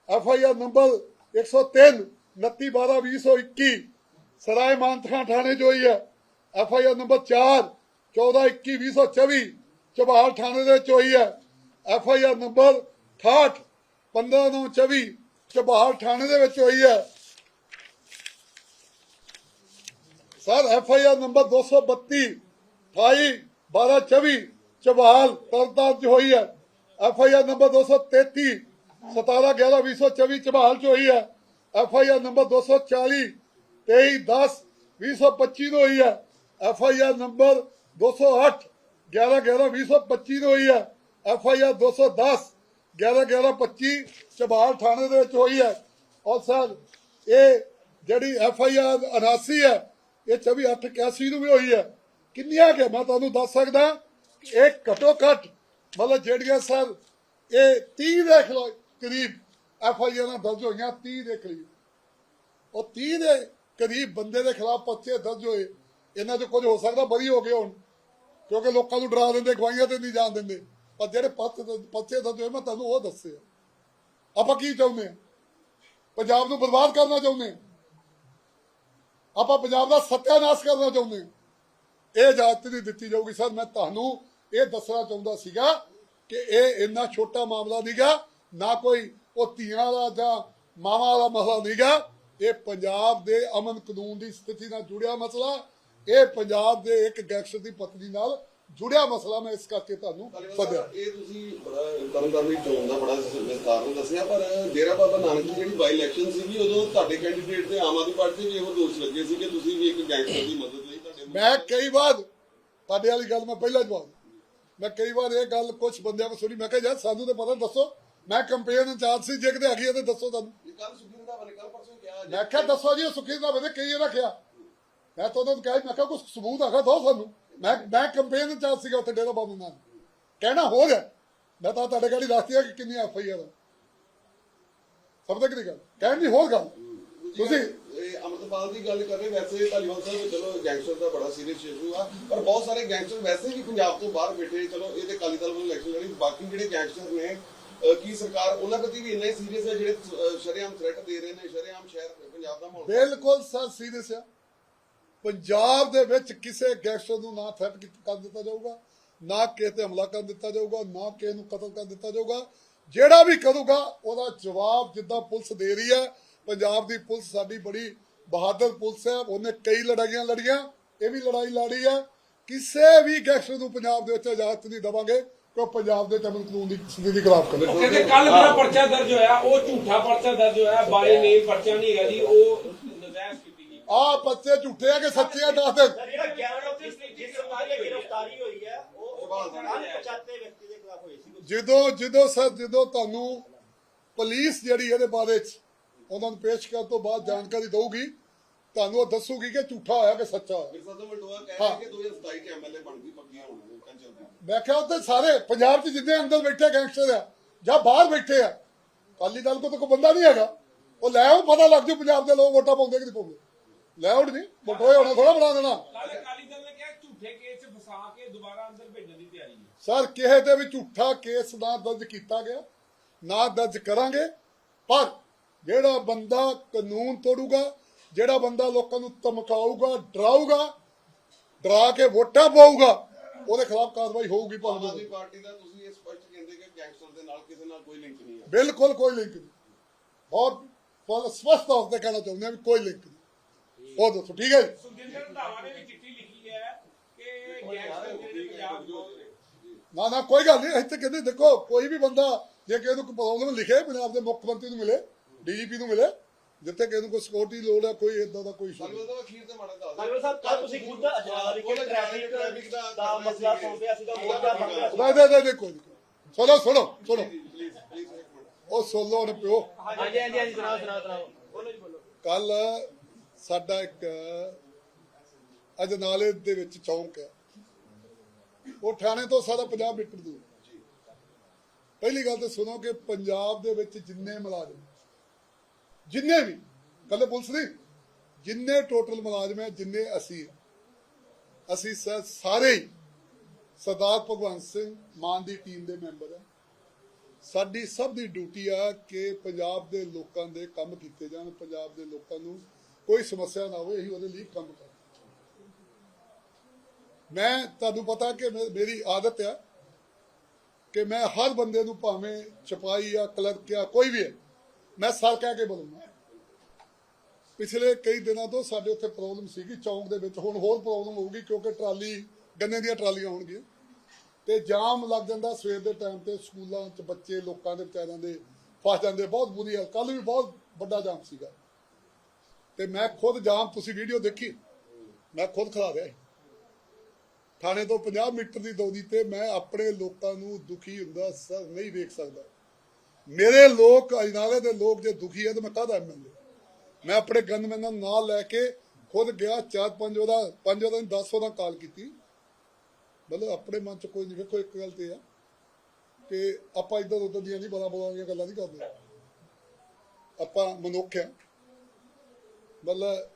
ਐਫ ਆਈ ਆਰ ਨੰਬਰ 103 29/12/2021 ਸਰਾਏ ਮਾਨਤਖਾਂ ਥਾਣੇ 'ਚ ਹੋਈ ਹੈ। F I R number 4 14/21/2024 Chabal ਥਾਣੇ ਦੇ ਵਿੱਚ ਹੋਈ ਹੈ। F I R number 68 15/9/24 Chabal ਥਾਣੇ ਦੇ ਵਿੱਚ ਹੋਈ ਹੈ। Sir, F I R number 232 28 1224 Chabal Tarn Taran ਚ ਹੋਈ ਹੈ। F I R number 233 17 11 2024 Chabal ਚ ਹੋਈ ਹੈ। ਐਫ ਆਈ ਆਰ ਨੰਬਰ 240 23 10 2025 ਨੂੰ ਹੋਈ ਹੈ। ਐਫ ਆਈ ਆਰ ਨੰਬਰ 208 11 11 2025 ਨੂੰ ਹੋਈ ਹੈ। ਐਫ ਆਈ ਆਰ 210 11 11 25 ਚਬਾਲ ਥਾਣੇ ਦੇ ਵਿੱਚ ਹੋਈ ਹੈ। ਔਰ ਸਰ, ਇਹ ਜਿਹੜੀ ਐਫ ਆਈ ਆਰ 89 ਹੈ, ਇਹ 24 8 81 ਨੂੰ ਵੀ ਹੋਈ ਹੈ। ਕਿੰਨੀਆਂ ਕਿ ਮੈਂ ਤੁਹਾਨੂੰ ਦੱਸ ਸਕਦਾ, ਇਹ ਘਟੋ ਘੱਟ, ਮਤਲਬ ਜਿਹੜੀਆਂ ਸਰ, ਇਹ 30 ਦੇ ਖਿਲਾ- ਕਰੀਬ ਐਫ ਆਈ ਆਰ ਦਰਜ ਹੋਈਆਂ 30 ਦੇ ਕਰੀਬ। ਉਹ 30 ਦੇ ਕਰੀਬ ਬੰਦੇ ਦੇ ਖਿਲਾਫ ਪਰਚੇ ਦਰਜ ਹੋਏ। ਇਹਨਾਂ 'ਚ ਕੁਝ ਹੋ ਸਕਦਾ, ਬਰੀ ਹੋ ਗਏ ਹੁਣ, ਕਿਉਂਕਿ ਲੋਕਾਂ ਨੂੰ ਡਰਾ ਦਿੰਦੇ ਗਵਾਈਆਂ ਤੇ ਨਹੀਂ ਜਾਣ ਦਿੰਦੇ। ਪਰ ਜਿਹੜੇ ਪਰਚੇ ਪਰਚੇ ਦਰਜ ਹੋਏ ਮੈਂ ਤੁਹਾਨੂੰ ਉਹ ਦੱਸੇ ਆਪਾਂ ਕੀ ਚਾਹੁੰਦੇ ਆ ਪੰਜਾਬ ਨੂੰ ਬਰਬਾਦ ਕਰਨਾ ਚਾਹੁੰਦੇ ਆ ਆਪਾਂ ਪੰਜਾਬ ਦਾ ਸੱਤਿਆਨਾਸ਼ ਕਰਨਾ ਚਾਹੁੰਦੇ ਆ ਇਹ ਇਜਾਜ਼ਤ ਨਹੀਂ ਦਿੱਤੀ ਜਾਊਗੀ। ਸਰ, ਮੈਂ ਤੁਹਾਨੂੰ ਇਹ ਦੱਸਣਾ ਚਾਹੁੰਦਾ ਸੀਗਾ ਕਿ ਇਹ ਇੰਨਾ ਛੋਟਾ ਮਾਮਲਾ ਨਹੀਂਗਾ ਨਾ ਕੋਈ ਉਹ ਧੀਆਂ ਦਾ ਜਾਂ ਮਾਵਾਂ ਵਾਲਾ ਮਸਲਾ ਨਹੀਂਗਾ ਇਹ ਪੰਜਾਬ ਦੇ ਅਮਨ ਕਾਨੂੰਨ ਦੀ ਸਥਿਤੀ ਨਾਲ ਜੁੜਿਆ ਮਸਲਾ। ਇਹ ਪੰਜਾਬ ਦੇ ਇੱਕ ਗੈਂਗਸਟਰ ਦੀ ਪਤਨੀ ਨਾਲ ਜੁੜਿਆ ਮਸਲਾ ਮੈਂ ਇਸ ਕਰਕੇ ਤੁਹਾਨੂੰ ਸੱਦਿਆ ਇਹ ਤੁਸੀਂ ਬੜਾ ਤਰਨਤਾਰਨ ਦੀ ਚੋਣ ਦਾ ਬੜਾ ਵਿਸਤਾਰ ਨਾਲ ਦੱਸਿਆ ਪਰ ਡੇਰਾ ਬਾਬਾ ਨਾਨਕ ਦੀ ਜਿਹੜੀ ਬਾਈ ਇਲੈਕਸ਼ਨ ਸੀਗੀ ਉਦੋਂ ਤੁਹਾਡੇ ਕੈਂਡੀਡੇਟ ਤੇ ਆਮ ਆਦਮੀ ਪਾਰਟੀ ਦੇ ਵੀ ਇਹੋ ਦੋਸ਼ ਲੱਗੇ ਸੀ ਕਿ ਤੁਸੀਂ ਵੀ ਇੱਕ ਗੈਂਗਸਟਰ ਦੀ ਮਦਦ ਲਈ ਤੁਹਾਡੇ ਮੈਂ ਕਈ ਵਾਰ ਤੁਹਾਡੇ ਵਾਲੀ ਗੱਲ ਮੈਂ ਪਹਿਲਾਂ ਜਵਾਬ ਮੈਂ ਕਈ ਵਾਰ ਇਹ ਗੱਲ ਕੁਝ ਬੰਦਿਆਂ ਕੋਲ ਸੁਣੀ ਮੈਂ ਕਿਹਾ ਯਾਰ ਸਾਨੂੰ ਤੇ ਪਤਾ ਦੱਸੋ। ਮੈਂ ਕੰਪੇਨ ਇੰਚਾਰਜ ਸੀ ਜੇ ਕਿਤੇ ਹੈਗੀ ਤੇ ਦੱਸੋ ਤੁਹਾਨੂੰ ਕੱਲ ਸੁਖੀਰ ਦਾ ਬਨੇ ਕੱਲ ਪਰਸੋਂ ਕਿਹਾ ਮੈਂ ਕਿਹਾ ਦੱਸੋ ਜੀ ਉਹ ਸੁਖੀ ਦਾ ਬਦੇ ਕਈ ਰੱਖਿਆ। ਮੈਂ ਤਾਂ ਉਹਨਾਂ ਨੂੰ ਕਿਹਾ ਮੈਂ ਕਿਹਾ ਕੁਝ ਸਬੂਤ ਹੈਗਾ ਦੋ ਸਾਨੂੰ। ਮੈਂ ਮੈਂ ਕੰਪੇਨ ਇੰਚਾਰਜ ਸੀਗਾ ਉੱਥੇ ਡੇਰਾ ਬਾਬੂ ਨਾਲ ਕਹਿਣਾ ਹੋ। ਗਿਆ ਮੈਂ ਤਾਂ ਤੁਹਾਡੇ ਗਾੜੀ ਦੱਸਦੀ ਆ ਕਿ ਕਿੰਨੀ ਐਫ ਆਈ ਆਰ ਕਿ ਨਹੀਂ ਗੱਲ? ਕਹਿਣ ਦੀ ਹੋਰ ਗੱਲ। ਤੁਸੀਂ ਅਮਰਤਪਾਲ ਦੀ ਗੱਲ ਕਰ ਰਹੇ ਵੈਸੇ ਧਾਲੀਵਾਲ ਸਾਹਿਬ ਚਲੋ ਗੈਂਗਸਟਰ ਦਾ ਬੜਾ ਸੀਰੀਅਸ ਇਸ਼ੂ ਆ ਪਰ ਬਹੁਤ ਸਾਰੇ ਗੈਂਗਸਟਰ ਵੈਸੇ ਵੀ ਪੰਜਾਬ ਤੋਂ ਬਾਹਰ ਬੈਠੇ ਚਲੋ ਇਹ ਤੇ ਕਾਲੀ ਦਲ ਵੱਲੋਂ ਇਲੈਕਸ਼ਨ ਲੜੀ ਬਾਕੀ ਜਿਹੜੇ ਗੈਂਗਸਟਰ ਨੇ ਕੀ ਸਰਕਾਰ ਉਹਨਾਂ ਪ੍ਰਤੀ ਵੀ ਇੰਨਾ ਹੀ ਸੀਰੀਅਸ ਹੈ ਜਿਹੜੇ ਸ਼ਰੇਆਮ ਥ੍ਰੈਟ ਦੇ ਰਹੇ ਨੇ ਸ਼ਰੇਆਮ ਸ਼ਹਿਰ ਪੰਜਾਬ ਦਾ ਮਾਹੌਲ। ਬਿਲਕੁਲ ਸਰ ਸੀਰੀਅਸ ਆ। ਪੰਜਾਬ ਦੇ ਵਿੱਚ ਕਿਸੇ ਗੈਂਗਸਟਰ ਨੂੰ ਨਾ ਥ੍ਰੈਟ ਕਰ ਦਿੱਤਾ ਜਾਊਗਾ, ਨਾ ਕਿਸੇ ਤੇ ਹਮਲਾ ਕਰ ਦਿੱਤਾ ਜਾਊਗਾ, ਨਾ ਕਿਸੇ ਨੂੰ ਕਤਲ ਕਰ ਦਿੱਤਾ ਜਾਊਗਾ। ਜਿਹੜਾ ਵੀ ਕਰੂਗਾ, ਉਹਦਾ ਜਵਾਬ ਜਿੱਦਾਂ ਪੁਲਿਸ ਦੇ ਰਹੀ ਹੈ, ਪੰਜਾਬ ਦੀ ਪੁਲਿਸ ਸਾਡੀ ਬੜੀ ਬਹਾਦਰ ਪੁਲਿਸ ਹੈ, ਉਹਨੇ ਕਈ ਲੜਾਈਆਂ ਲੜੀਆਂ, ਇਹ ਵੀ ਲੜਾਈ ਲੜੀ ਹੈ। ਕਿਸੇ ਵੀ ਗੈਂਗਸਟਰ ਨੂੰ ਪੰਜਾਬ ਦੇ ਵਿੱਚ ਇਜਾਜ਼ਤ ਨਹੀਂ ਦੇਵਾਂਗੇ ਕਿ ਪੰਜਾਬ ਦੇ ਅਮਨ ਕਾਨੂੰਨ ਦੀ ਸਥਿਤੀ ਖਿਲਾਫ ਕਰੇ। ਕਹਿੰਦੇ ਕੱਲ ਮੇਰਾ ਪਰਚਾ ਦਰਜ ਹੋਇਆ, ਉਹ ਝੂਠਾ ਪਰਚਾ ਦਰਜ ਹੋਇਆ, ਬਾਰੇ ਨੇਮ ਪਰਚਾ ਨਹੀਂ ਹੈਗਾ ਜੀ, ਉਹ ਆਹ ਬੱਚੇ ਝੂਠੇ ਆ ਕਿ ਸੱਚੇ ਆ ਦੱਸ ਦੇ। ਜਿਹੜਾ 11 ਨੂੰ ਜਿਸ ਜਿਸ ਸਮਾਜ ਦੀ ਗ੍ਰਿਫਤਾਰੀ ਹੋਈ ਹੈ ਉਹ ਅਣਪਛਾਤੇ ਵਿਅਕਤੀ ਦੇ ਖਿਲਾਫ ਹੋਈ ਸੀ। ਜਦੋਂ ਜਦੋਂ ਸਰ ਜਦੋਂ ਤੁਹਾਨੂੰ ਪੁਲਿਸ ਜਿਹੜੀ ਇਹਦੇ ਬਾਰੇ ਚ ਉਹਨਾਂ ਨੂੰ ਪੇਸ਼ ਕਰਨ ਤੋਂ ਬਾਅਦ ਜਾਣਕਾਰੀ ਦਊਗੀ ਤੁਹਾਨੂੰ ਉਹ ਦੱਸੂਗੀ ਕਿ ਝੂਠਾ ਹੋਇਆ ਕਿ ਸੱਚਾ ਹੋਇਆ। ਮਿਰਜ਼ਾ ਤੋਂ ਮਲਟੋਆ ਕਹਿ ਰਿਹਾ ਕਿ 2027 ਚ ਐਮਐਲਏ ਬਣ ਗਈ ਪੱਕੀਆਂ ਹੋਣ ਲੋਕਾਂ ਚੱਲਦੀ ਮੈਂ ਕਿਹਾ ਉੱਥੇ ਸਾਰੇ ਪੰਜਾਬ 'ਚ ਜਿੰਨੇ ਅੰਦਰ ਬੈਠੇ ਗੈਂਗਸਟਰ ਆ ਜਾਂ ਬਾਹਰ ਬੈਠੇ ਆ ਅਕਾਲੀ ਦਲ ਕੋ ਤਾਂ ਕੋਈ ਬੰਦਾ ਨਹੀਂ ਹੈਗਾ। ਉਹ ਲੈ ਆਓ ਪਤਾ ਲੱਗ ਜੂ ਪੰਜਾਬ ਦੇ ਲੋਕ ਵੋਟਾਂ ਪਾਉਂਦੇ ਕਿ ਨਹੀਂ ਪਾਉਂਦੇ। ਲੈ ਆਉਣ ਨਹੀਂ ਬਟੋਏ ਹੋਣਾ ਥੋੜਾ ਬਣਾ ਦੇਣਾ। ਕੱਲ ਅਕਾਲੀ ਦਲ ਨੇ ਕਿਹਾ ਝੂਠੇ ਕੇਸ 'ਚ ਫਸਾ ਕੇ ਦੁਬਾਰਾ ਅੰਦਰ ਭੇਜਣ ਦੀ ਤਿਆਰੀ ਹੈ। ਸਰ ਕਿਸੇ ਤੇ ਵੀ ਝੂਠਾ ਕੇਸ ਨਾ ਦਰਜ ਕੀਤਾ ਗਿਆ ਨਾ ਦਰਜ ਕਰਾਂਗੇ ਪਰ ਜਿਹੜਾ ਬੰਦਾ ਕਾਨੂੰਨ ਤੋੜੂਗਾ ਜਿਹੜਾ ਬੰਦਾ ਲੋਕਾਂ ਨੂੰ ਧਮਕਾਊਗਾ ਡਰਾਊਗਾ ਡਰਾ ਕੇ ਵੋਟਾਂ ਪਾਊਗਾ ਉਹਦੇ ਖਿਲਾਫ ਕਾਰਵਾਈ ਹੋਊਗੀ ਆਮ ਭਾਵੇਂ ਆਦਮੀ ਪਾਰਟੀ ਦਾ ਤੁਸੀਂ ਇਹ ਸਪਸ਼ਟ ਕਹਿੰਦੇ ਕਿ ਗੈਂਗਸਟਰ ਦੇ ਨਾਲ ਕਿਸੇ ਨਾਲ ਕੋਈ ਲਿੰਕ ਨਹੀਂ ਹੈ। ਬਿਲਕੁਲ ਕੋਈ ਲਿੰਕ ਨਹੀਂ। ਔਰ ਬਹੁਤ ਸਪਸ਼ਟ ਤੌਰ ਤੇ ਕਹਿਣਾ ਚਾਹੁੰਦੇ ਹਾਂ ਵੀ ਕੋਈ ਲਿੰਕ ਨਹੀਂ। ਉਹ ਦੱਸੋ ਠੀਕ ਹੈ ਜੀ? ਸੁਖਜਿੰਦਰ ਰੰਧਾਵਾ ਨੇ ਵੀ ਚਿੱਠੀ ਲਿਖੀ ਹੈ ਕਿ ਗੈਂਗਸਟਰ ਜਿਹੜੇ ਪੰਜਾਬ ਤੋਂ ਨਾ ਨਾ ਕੋਈ ਗੱਲ ਨਹੀਂ ਇੱਥੇ ਕਹਿੰਦੇ ਦੇਖੋ ਕੋਈ ਵੀ ਬੰਦਾ ਜੇ ਕਿਸੇ ਨੂੰ ਕੋਈ ਪ੍ਰੋਬਲਮ ਲਿਖੇ ਪੰਜਾਬ ਦੇ ਮੁੱਖ ਮੰਤਰੀ ਨੂੰ ਮਿਲੇ ਡੀਜੀਪੀ ਨੂੰ ਮਿਲੇ ਜਿੱਥੇ ਕਿਸੇ ਨੂੰ ਕੋਈ ਸਿਕਿਉਰਿਟੀ ਲੋੜ ਹੈ ਕੋਈ ਇਦਾਂ ਦਾ ਕੋਈ ਇਸ਼ੂ ਧਾਲੀਵਾਲ ਸਾਹਿਬ ਅਖੀਰ ਤੇ ਮਾੜਾ ਦੱਸ ਧਾਲੀਵਾਲ ਸਾਹਿਬ, ਕੱਲ੍ਹ ਤੁਸੀਂ ਖੁਦ ਅਜਨਾਰ ਵਿਖੇ ਟ੍ਰੈਫਿਕ ਦਾ ਮਸਲਾ ਸੁਣਦੇ ਅਸੀਂ ਤਾਂ ਮੋਰਚਾ ਬਣ ਰਿਹਾ ਸੀ। ਨਹੀਂ ਨਹੀਂ ਨਹੀਂ ਕੋਈ ਨਹੀਂ ਸੁਣੋ ਸੁਣੋ ਸੁਣੋ। ਉਹ ਸੁਣ ਲਓ ਹੁਣ ਪਿਓ। ਹਾਂਜੀ ਹਾਂਜੀ ਹਾਂਜੀ ਸੁਣਾਓ ਸੁਣਾਓ ਸੁਣਾਓ। ਬੋਲੋ ਜੀ ਬੋਲੋ। ਕੱਲ ਸਾਡਾ ਇੱਕ ਅਜਨਾਲੇ ਦੇ ਵਿੱਚ ਚੌਂਕ ਹੈ। ਉਹ ਥਾਣੇ ਤੋਂ ਸਾਡਾ 50 ਮੀਟਰ ਦੂਰ। ਪਹਿਲੀ ਗੱਲ ਤੇ ਸੁਣੋ ਕਿ ਪੰਜਾਬ ਦੇ ਵਿੱਚ ਜਿੰਨੇ ਮੁਲਾਜ਼ਮ ਜਿੰਨੇ ਵੀ ਕੱਲੇ ਪੁਲਿਸ ਨਹੀਂ, ਜਿੰਨੇ ਟੋਟਲ ਮੁਲਾਜ਼ਮ ਹੈ, ਜਿੰਨੇ ਅਸੀਂ ਅਸੀਂ ਸਾਰੇ ਸਰਦਾਰ ਭਗਵੰਤ ਸਿੰਘ ਮਾਨ ਦੀ ਟੀਮ ਦੇ ਮੈਂਬਰ ਹਾਂ। ਸਾਡੀ ਸਭ ਦੀ ਡਿਊਟੀ ਆ ਕਿ ਪੰਜਾਬ ਦੇ ਲੋਕਾਂ ਦੇ ਕੰਮ ਕੀਤੇ ਜਾਣ, ਪੰਜਾਬ ਦੇ ਲੋਕਾਂ ਨੂੰ ਕੋਈ ਸਮੱਸਿਆ ਨਾ ਹੋਵੇ, ਅਸੀਂ ਉਹਦੇ ਲਈ ਕੰਮ ਕਰਾਂਗੇ ਮੈਂ ਤੁਹਾਨੂੰ ਪਤਾ ਕਿ ਮੇਰੀ ਆਦਤ ਆ ਕਿ ਮੈਂ ਹਰ ਬੰਦੇ ਨੂੰ ਭਾਵੇਂ ਛਪਾਈ ਆ, ਕਲਰਕ ਆ, ਕੋਈ ਵੀ ਹੈ ਮੈਂ ਸਰ ਕਹਿ ਕੇ ਬੋਲੂੰਗਾ ਪਿਛਲੇ ਕਈ ਦਿਨਾਂ ਤੋਂ ਸਾਡੇ ਉੱਥੇ ਪ੍ਰੋਬਲਮ ਸੀਗੀ, ਚੌਂਕ ਦੇ ਵਿੱਚ। ਹੁਣ ਹੋਰ ਪ੍ਰੋਬਲਮ ਹੋਊਗੀ ਕਿਉਂਕਿ ਟਰਾਲੀ, ਗੰਨੇ ਦੀਆਂ ਟਰਾਲੀਆਂ ਹੋਣਗੀਆਂ। ਤੇ ਜਾਮ ਲੱਗ ਜਾਂਦਾ ਸਵੇਰ ਦੇ ਟਾਈਮ ਤੇ, ਸਕੂਲਾਂ 'ਚ ਬੱਚੇ, ਲੋਕਾਂ ਦੇ ਵਿਚਾਰਿਆਂ ਦੇ ਫਸ ਜਾਂਦੇ। ਬਹੁਤ ਬੁਰੀ ਹਾਲ ਕੱਲ ਵੀ ਬਹੁਤ ਵੱਡਾ ਜਾਮ ਸੀਗਾ। ਤੇ ਮੈਂ ਖੁਦ ਜਾਮ, ਤੁਸੀਂ ਵੀਡੀਓ ਦੇਖੀ? ਮੈਂ ਖੁਦ ਖੜਾ ਰਿਹਾ ਥਾਣੇ ਤੋਂ 50 ਮੀਟਰ ਦੀ ਦੂਰੀ ਤੇ ਮੈਂ ਆਪਣੇ ਲੋਕਾਂ ਨੂੰ ਦੁਖੀ ਹੁੰਦਾ ਸਰ ਨਹੀਂ ਵੇਖ ਸਕਦਾ। ਮੇਰੇ ਲੋਕ, ਅਜਨਾਲੇ ਦੇ ਲੋਕ ਜੇ ਦੁਖੀ ਹੈ ਤਾਂ ਮੈਂ ਕਾਹਦਾ ਐਮਐਲਏ ਮੈਂ ਆਪਣੇ ਗਨਮੈਨਾਂ ਨੂੰ ਨਾਲ ਲੈ ਕੇ ਖੁਦ ਗਿਆ, ਚਾਰ ਪੰਜ ਉਹਦਾ ਪੰਜ ਉਹਦਾ 10 ਉਹਦਾ ਕਾਲ ਕੀਤੀ। ਮਤਲਬ ਆਪਣੇ ਮਨ ਚ ਕੋਈ ਨਹੀਂ, ਵੇਖੋ ਇੱਕ ਗੱਲ ਤੇ ਆ ਕਿ ਆਪਾਂ ਇੱਧਰ ਉੱਧਰ ਦੀਆਂ ਨਹੀਂ ਬੜਾ ਬੜਾ ਦੀਆਂ ਗੱਲਾਂ ਨਹੀਂ ਕਰਦੇ। ਆਪਾਂ ਮਨੁੱਖ ਆ। ਮਤਲਬ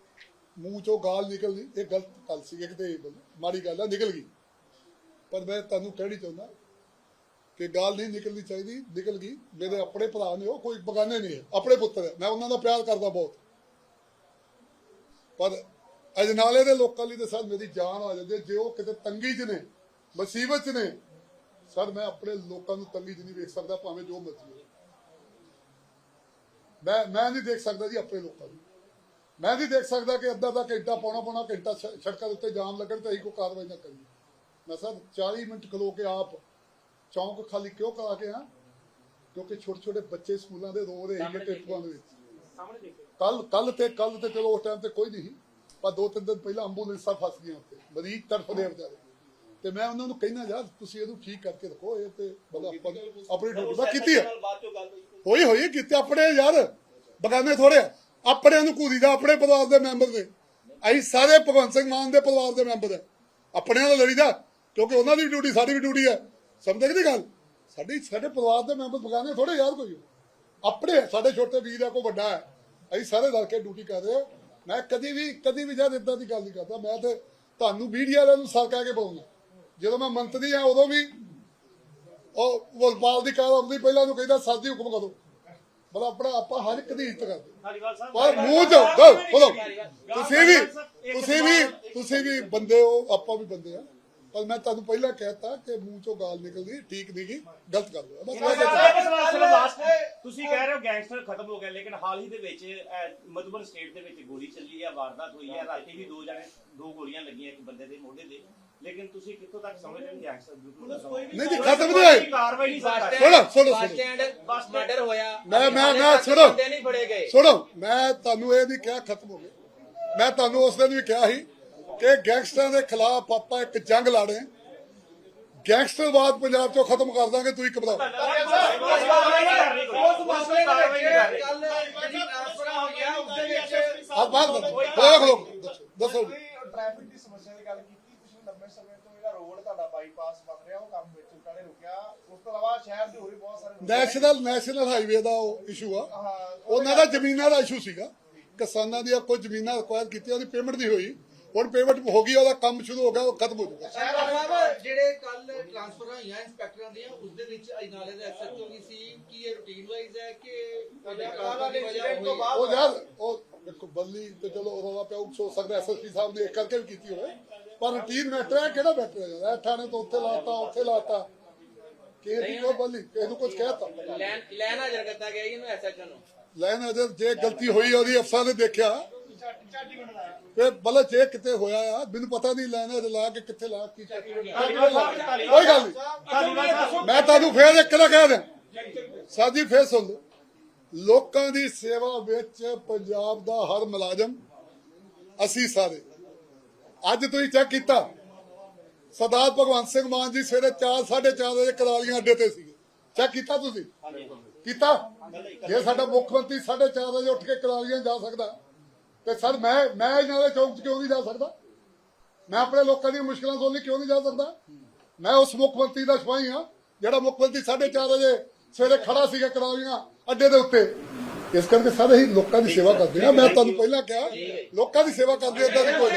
ਮੂੰਹ ਚੋਂ ਗਾਲ ਨਿਕਲਦੀ ਇਹ ਗਲਤ ਗੱਲ ਸੀ, ਇੱਕ ਤੇ ਮਾੜੀ ਗੱਲ ਆ, ਨਿਕਲ ਗਈ। ਪਰ ਮੈਂ ਤੁਹਾਨੂੰ ਕਹਿਣੀ ਚਾਹੁੰਦਾ ਕਿ ਗਾਲ ਨਹੀਂ ਨਿਕਲਣੀ ਚਾਹੀਦੀ, ਨਿਕਲ ਗਈ। ਮੇਰੇ ਆਪਣੇ ਭਰਾ ਨੇ, ਉਹ ਕੋਈ ਬਗਾਨੇ ਨਹੀਂ ਹੈ, ਆਪਣੇ ਪੁੱਤਰ ਹੈ। ਮੈਂ ਉਹਨਾਂ ਦਾ ਪਿਆਰ ਕਰਦਾ ਬਹੁਤ। ਪਰ ਅਜਨਾਲੇ ਦੇ ਲੋਕਾਂ ਲਈ ਤਾਂ ਸਰ ਮੇਰੀ ਜਾਨ ਆ ਜਾਂਦੀ ਹੈ। ਜੇ ਉਹ ਕਿਤੇ ਤੰਗੀ 'ਚ ਨੇ, ਮੁਸੀਬਤ 'ਚ ਨੇ, ਸਰ ਮੈਂ ਆਪਣੇ ਲੋਕਾਂ ਨੂੰ ਤੰਗੀ 'ਚ ਨਹੀਂ ਵੇਖ ਸਕਦਾ, ਭਾਵੇਂ ਜੋ ਮਰਜ਼ੀ ਹੋਵੇ। ਮੈਂ ਮੈਂ ਨਹੀਂ ਦੇਖ ਸਕਦਾ ਜੀ ਆਪਣੇ ਲੋਕਾਂ ਨੂੰ। ਮੈਂ ਨਹੀਂ ਦੇਖ ਸਕਦਾ ਕਿ ਅੱਧਾ ਦਾ ਘੰਟਾ ਪੌਣਾ ਪੌਣਾ ਘੰਟਾ ਸੜਕਾਂ ਦੇ ਉੱਤੇ ਜਾਮ ਲੱਗਣ ਤੇ ਅਸੀਂ ਕੋਈ ਕਾਰਵਾਈ ਨਾ ਕਰੀਏ। ਮੈਂ ਸਰ 40 ਮਿੰਟ ਖਲੋ ਕੇ ਆਪ ਚੌਂਕ ਖਾਲੀ ਕਿਉਂ ਕਰਾ ਕੇ ਆ ਕਿਉਂਕਿ ਛੋਟੇ ਛੋਟੇ ਬੱਚੇ ਸਕੂਲਾਂ ਦੇ ਰੋ ਰਹੇ ਸੀਗੇ ਟਿੱਪਾਂ ਦੇ ਵਿੱਚ। ਕੱਲ ਕੱਲ ਤੇ ਕੱਲ ਤੇ ਚਲੋ ਉਸ ਟਾਈਮ ਤੇ ਕੋਈ ਨਹੀਂ ਪਰ ਦੋ ਤਿੰਨ ਦਿਨ ਪਹਿਲਾਂ ਐਂਬੂਲੈਂਸਾਂ ਫਸ ਗਈਆਂ ਉੱਤੇ ਮਰੀਜ਼ ਤੜਫਦੇ ਵਿਚਾਰੇ। ਤੇ ਮੈਂ ਉਹਨਾਂ ਨੂੰ ਕਹਿਣਾ ਯਾਰ ਤੁਸੀਂ ਇਹਨੂੰ ਠੀਕ ਕਰਕੇ ਰੱਖੋ ਇਹ ਤੇ ਆਪਾਂ ਆਪਣੀ ਡਿਊਟੀ ਮੈਂ ਕੀਤੀ ਹੋਈ। ਹੋਈ ਹੋਈ ਕਿਤੇ ਆਪਣੇ ਯਾਰ। ਬਗਾਨੇ ਥੋੜੇ ਆ। ਆਪਣੇ ਨੂੰ ਦਾ, ਆਪਣੇ ਪਰਿਵਾਰ ਦੇ ਮੈਂਬਰ ਨੇ ਅਸੀਂ ਸਾਰੇ ਭਗਵੰਤ ਸਿੰਘ ਮਾਨ ਦੇ ਪਰਿਵਾਰ ਦੇ ਮੈਂਬਰ ਆ। ਆਪਣਿਆਂ ਨਾਲ ਲੜੀਦਾ, ਕਿਉਂਕਿ ਉਹਨਾਂ ਦੀ ਵੀ ਡਿਊਟੀ ਸਾਡੀ ਵੀ ਡਿਊਟੀ ਹੈ ਸਮਝਦੇ ਕਿ ਗੱਲ? ਸਾਡੀ, ਸਾਡੇ ਪਰਿਵਾਰ ਦੇ ਮੈਂਬਰ ਬਗਾਨੇ ਥੋੜੇ ਯਾਰ ਕੋਈ ਆਪਣੇ, ਸਾਡੇ ਛੋਟੇ ਵੀਰ ਆ, ਕੋਈ ਵੱਡਾ ਹੈ ਅਸੀਂ ਸਾਰੇ ਰਲ ਕੇ ਡਿਊਟੀ ਕਰ ਰਹੇ ਹਾਂ। ਮੈਂ ਕਦੀ ਵੀ ਕਦੀ ਵੀ ਜਦ ਇਦਾਂ ਦੀ ਗੱਲ ਨਹੀਂ ਕਰਦਾ। ਮੈਂ ਤੇ ਤੁਹਾਨੂੰ ਮੀਡੀਆ ਵਾਲਿਆਂ ਨੂੰ ਸਰ ਕਹਿ ਕੇ ਬੋਲਣਾ ਜਦੋਂ ਮੈਂ ਮੰਤਰੀ ਆ, ਉਦੋਂ ਵੀ ਉਹ ਵਲਪਾਲ ਦੀ ਕਾਰ ਆਉਂਦੀ, ਪਹਿਲਾਂ ਨੂੰ ਕਹਿੰਦਾ, ਸਰ ਜੀ ਹੁਕਮ ਕਰੋ। ਮਤਲਬ ਆਪਣਾ ਆਪਾਂ ਹਰ ਇੱਕ ਦੀ ਇੱਜ਼ਤ ਕਰਦੇ ਪਰ ਮੂੰਹ ਚ ਬੋਲੋ। ਤੁਸੀਂ ਵੀ ਤੁਸੀਂ ਵੀ ਤੁਸੀਂ ਵੀ ਬੰਦੇ ਹੋ ਆਪਾਂ ਵੀ ਬੰਦੇ ਆ ਪਰ ਮੈਂ ਤੁਹਾਨੂੰ ਪਹਿਲਾਂ ਕਹਿਤਾ ਕਿ ਮੂੰਹ ਚੋਂ ਗਾਲ ਨਿਕਲਦੀ ਠੀਕ ਨਹੀਂ ਗੀ ਗਲਤ ਕਰ ਲਿਆ ਬਸ ਗੱਲ ਹੈ। ਤੁਸੀਂ ਕਹਿ ਰਹੇ ਹੋ ਗੈਂਗਸਟਰ ਖਤਮ ਹੋ ਗਿਆ ਲੇਕਿਨ ਹਾਲ ਹੀ ਦੇ ਵਿੱਚ ਅਹ, ਮਧੂਬਨ ਸਟੇਟ ਦੇ ਵਿੱਚ ਗੋਲੀ ਚੱਲੀ ਹੈ ਵਾਰਦਾਤ ਹੋਈ ਹੈ ਰਾਤੀ ਵੀ ਦੋ ਜਣੇ ਦੋ ਗੋਲੀਆਂ ਲੱਗੀਆਂ ਇੱਕ ਬੰਦੇ ਦੇ ਮੋਢੇ ਤੇ। ਲੇਕਿਨ ਤੁਸੀਂ ਕਿੱਥੋਂ ਤੱਕ ਸਮਝਦੇ ਹੋ ਗੈਂਗਸਟਰ ਬਿਲਕੁਲ ਹੋ। ਨਹੀਂ ਜੀ ਖਤਮ ਨਹੀਂ ਹੋਏ ਕਾਰਵਾਈ ਨਹੀਂ ਕਰ ਸੁਣੋ ਸੁਣੋ ਬੱਸ ਸੁਣੋ ਸਟੈਂਡ ਮਰਡਰ ਹੋਇਆ। ਮੈਂ- ਮੈਂ- ਮੈਂ ਸੁਣੋ। ਬੰਦੇ ਨਹੀਂ ਫੜੇ ਗਏ। ਸੁਣੋ ਮੈਂ ਤੁਹਾਨੂੰ ਇਹ ਨਹੀਂ ਕਿਹਾ ਖਤਮ ਹੋ ਗਿਆ। ਮੈਂ ਤੁਹਾਨੂੰ ਉਸ ਦਿਨ ਵੀ ਕਿਹਾ ਸੀ ਕਿ ਗੈਂਗਸਟਰਾਂ ਦੇ ਖਿਲਾਫ ਆਪਾਂ ਇੱਕ ਜੰਗ ਲਾੜੇ ਗੈਂਗਸਟਰਵਾਦ ਪੰਜਾਬ ਚੋਂ ਖਤਮ ਕਰ ਦਾਂਗੇ ਤੁਸੀਂ ਘਬਰਾਓ। ਕੱਲ ਆ ਬਾਤ ਦੱਸੋ। ਜੀ ਟ੍ਰੈਫਿਕ ਦੀ ਸਮੱਸਿਆ ਦੀ ਗੱਲ ਕੀਤੀ ਪਿਛਲੇ ਲੰਬੇ ਸਮੇਂ ਤੋਂ ਜਿਹੜਾ ਰੋਡ ਤੁਹਾਡਾ ਬਾਈਪਾਸ ਬਣ ਰਿਹਾ ਉਹ ਕੰਮ ਵਿੱਚ ਉਟਾਲੇ ਰੁਕਿਆ ਉਸ ਤੋਂ ਇਲਾਵਾ ਸ਼ਹਿਰ ਦੇ ਹੋਰ ਵੀ ਬਹੁਤ ਸਾਰੇ। ਨੈਸ਼ਨਲ ਨੈਸ਼ਨਲ ਹਾਈਵੇ ਦਾ ਉਹ ਇਸ਼ੂ ਆ। ਉਹਨਾਂ ਦਾ ਜ਼ਮੀਨਾਂ ਦਾ ਇਸ਼ੂ ਸੀਗਾ। ਕਿਸਾਨਾਂ ਦੀਆਂ ਕੁਝ ਜ਼ਮੀਨਾਂ ਰਿਕੁਆਇਰ ਕੀਤੀਆਂ ਉਹਦੀ ਪੇਮੈਂਟ ਨਹੀਂ ਹੋਈ। ਹੁਣ ਪੇਮੈਂਟ ਹੋ ਗਈ ਉਹਦਾ ਕੰਮ ਸ਼ੁਰੂ ਹੋ ਗਿਆ ਉਹ ਖਤਮ ਹੋ ਜਾਊਗਾ। ਸਾਹਿਬ ਜਿਹੜੇ ਕੱਲ ਟ੍ਰਾਂਸਫਰ ਹੋਈਆਂ ਇੰਸਪੈਕਟਰਾਂ ਦੀਆਂ ਉਸ ਦੇ ਵਿੱਚ ਅਜਨਾਲੇ ਦਾ ਐਸਐਚਓ ਵੀ ਸੀ ਕੀ ਇਹ ਰੂਟੀਨ ਵਾਈਜ਼ ਹੈ ਕਿ ਉਹ ਯਾਰ ਉਹ ਦੇਖੋ ਬੱਲੀ ਤੇ ਚਲੋ ਰੌਲਾ ਪਿਆ ਉਹ ਸੋ ਸਕਦਾ ਐਸਐਸਪੀ ਸਾਹਿਬ ਨੇ ਇੱਕ ਕਰਕੇ ਵੀ ਕੀਤੀ ਹੋਵੇ। ਪਰ ਰੂਟੀਨ ਮੈਟਰ ਹੈ ਕਿਹੜਾ ਮੈਟਰ ਹੈ ਯਾਰ? ਥਾਣੇ ਤੋਂ ਉੱਥੇ ਲਾਤਾ ਉੱਥੇ ਲਾਤਾ। ਕਿਸੇ ਦੀ ਕੋਈ ਬੱਲੀ ਕਿਸੇ ਨੂੰ ਕੁਝ ਕਹਿਤਾ ਲੈਨ ਲੈਨ ਹਾਜ਼ਰ ਕਰਤਾ ਗਿਆ ਇਹਨੂੰ ਐਸਐਚਓ ਨੂੰ। ਲੈਣ ਅਜੇ ਜੇ ਗਲਤੀ ਹੋਈ ਉਹਦੀ ਅਫਸਰ ਨੇ ਦੇਖਿਆ। ਤੇ ਬਲ ਜੇ ਕਿਤੇ ਹੋਇਆ ਆ ਮੈਨੂੰ ਪਤਾ ਨਹੀਂ ਲੈਣ ਅਜੇ ਲਾ ਕੇ ਕਿੱਥੇ ਲਾ ਕੀ ਕੋਈ ਗੱਲ ਨਹੀਂ। ਮੈਂ ਤੁਹਾਨੂੰ ਫੇਰ ਇੱਕ ਨਾ ਕਹਿ ਦਿਆਂ। ਸਾਡੀ ਫੇਰ ਸੁਣ ਲੋਕਾਂ ਦੀ ਸੇਵਾ ਵਿੱਚ ਪੰਜਾਬ ਦਾ ਹਰ ਮੁਲਾਜ਼ਮ ਅਸੀਂ ਸਾਰੇ। ਅੱਜ ਤੁਸੀਂ ਚੈੱਕ ਕੀਤਾ। ਸਰਦਾਰ ਭਗਵੰਤ ਸਿੰਘ ਮਾਨ ਜੀ ਸਵੇਰੇ 4 4:30 ਵਜੇ ਕਰਾਲੀਆਂ ਅੱਡੇ ਤੇ ਸੀਗੇ। ਚੈੱਕ ਕੀਤਾ ਤੁਸੀਂ? ਕੀਤਾ? ਜੇ ਸਾਡਾ ਮੁੱਖ ਮੰਤਰੀ 4:30 ਵਜੇ ਉੱਠ ਕੇ ਕਰਾਲੀਆਂ ਜਾ ਸਕਦਾ। ਤੇ ਸਰ, ਮੈਂ ਮੈਂ ਇਹਨਾਂ ਦੇ ਚੌਂਕ 'ਚ ਕਿਉਂ ਨਹੀਂ ਜਾ ਸਕਦਾ? ਮੈਂ ਆਪਣੇ ਲੋਕਾਂ ਦੀਆਂ ਮੁਸ਼ਕਲਾਂ ਸੁਣਨ ਲਈ ਕਿਉਂ ਨਹੀਂ ਜਾ ਸਕਦਾ? ਮੈਂ ਉਸ ਮੁੱਖ ਮੰਤਰੀ ਦਾ ਸਿਪਾਹੀ ਹਾਂ, ਜਿਹੜਾ ਮੁੱਖ ਮੰਤਰੀ 4:30 ਵਜੇ ਸਵੇਰੇ ਖੜਾ ਸੀਗਾ ਕਰਾਲੀਆਂ ਅੱਡੇ ਦੇ ਉੱਤੇ। ਇਸ ਕਰਕੇ ਸਾਰੇ ਹੀ ਲੋਕਾਂ ਦੀ ਸੇਵਾ ਕਰਦੇ ਆ। ਮੈਂ ਤੁਹਾਨੂੰ ਪਹਿਲਾਂ ਕਿਹਾ, ਲੋਕਾਂ ਦੀ ਸੇਵਾ ਕਰਦੇ ਏਦਾਂ ਦੀ ਕੋਈ